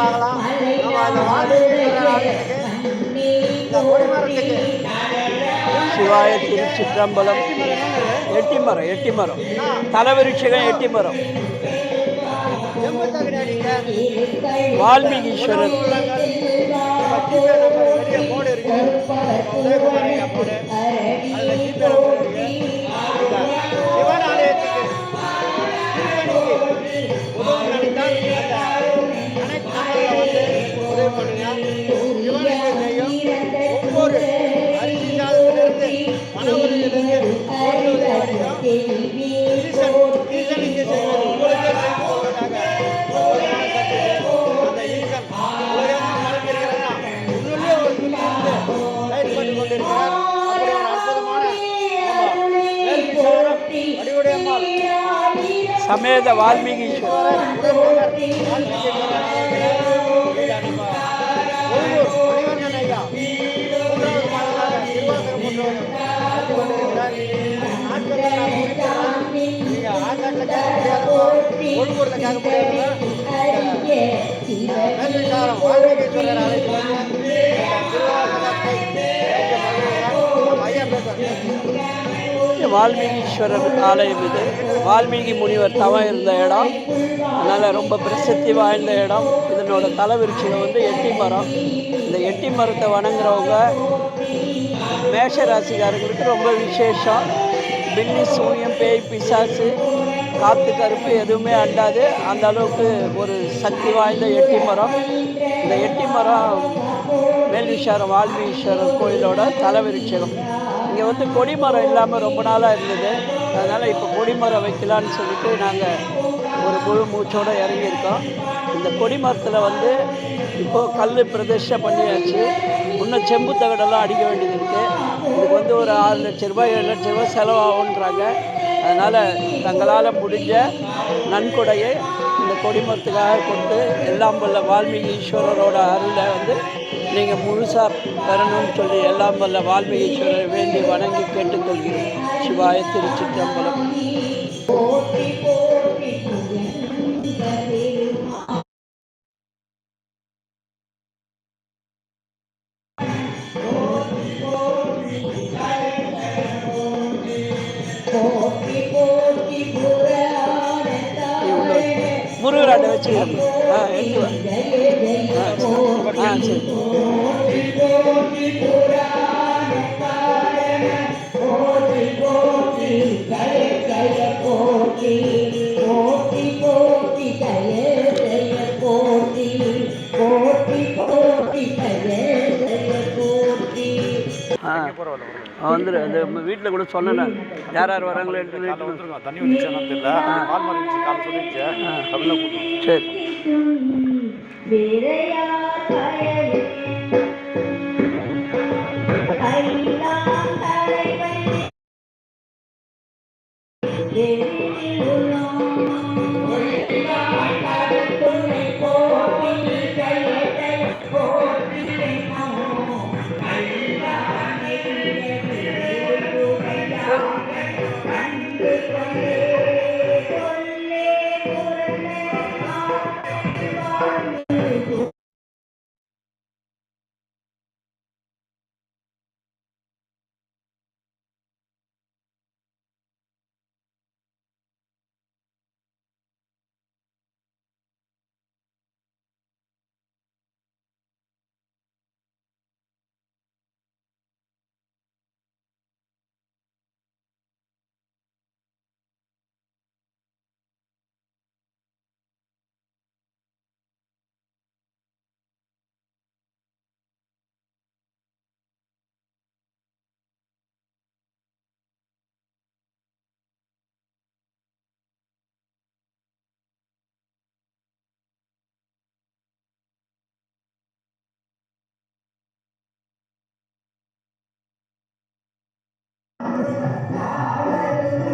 பார்க்கலாம் சிவாய திருச்சிற்றம்பலம். எட்டி மரம் எட்டி மரம் தலவிருட்சகம் எட்டி மரம் வால்மீகீஸ்வரர். போடு. இருக்கு சமேத வால்மீகீஸ்வரர் வால்மீகீஸ்வரர் ஆலயம் இது. வால்மீகி முனிவர் தவம் இருந்த இடம். அதனால் ரொம்ப பிரசித்தி வாய்ந்த இடம். இதனோட தலைவிருச்சியில் வந்து எட்டி மரம் இந்த எட்டி மரத்தை வணங்குறவங்க மேஷ ராசிக்காரங்களுக்கு ரொம்ப விசேஷம். பில்லி சூனியம் பேய் பிசாசு காற்று கருப்பு எதுவுமே அண்டாது. அந்த அளவுக்கு ஒரு சக்தி வாய்ந்த எட்டி மரம் இந்த எட்டி மரம் மேல்வீஸ்வரம் வால்மீஸ்வரர் கோயிலோட தலைவிருட்சகம் இங்கே வந்து கொடிமரம் இல்லாமல் ரொம்ப நாளாக இருந்தது. அதனால் இப்போ கொடிமரம் வைக்கலான்னு சொல்லிட்டு நாங்கள் ஒரு முழு மூச்சோடு இறங்கியிருக்கோம். இந்த கொடிமரத்தில் வந்து இப்போது கல் பிரதிஷ்டை பண்ணியாச்சு. இன்னும் செம்பு தகடெல்லாம் அடிக்க வேண்டியது இருக்குது இதுக்கு வந்து ஒரு ஆறு லட்ச ரூபாய் ஏழு லட்ச ரூபாய் செலவாகுன்றாங்க அதனால் தங்களால் முடிஞ்ச நன்கொடையை இந்த கொடிமரத்துக்காக கொடுத்து எல்லாம் வல்ல வால்மீகி ஈஸ்வரரோட அருளை வந்து நீங்கள் முழுசாக பெறணும்னு சொல்லி எல்லாம் வல்ல வால்மீகி ஈஸ்வரரை வேண்டி வணங்கி கேட்டுக்கொள்கிறேன். சிவாய திருச்சிற்றம்பலம். முருகராட்ட வச்சுக்கிறேன் ஆ எடுத்து ஆ சரி. சரி வந்துடு அது வீட்டில் கூட சொன்னேன் யார் யார் வராங்களோ தண்ணி வந்துச்சு தெரியல Aleluia.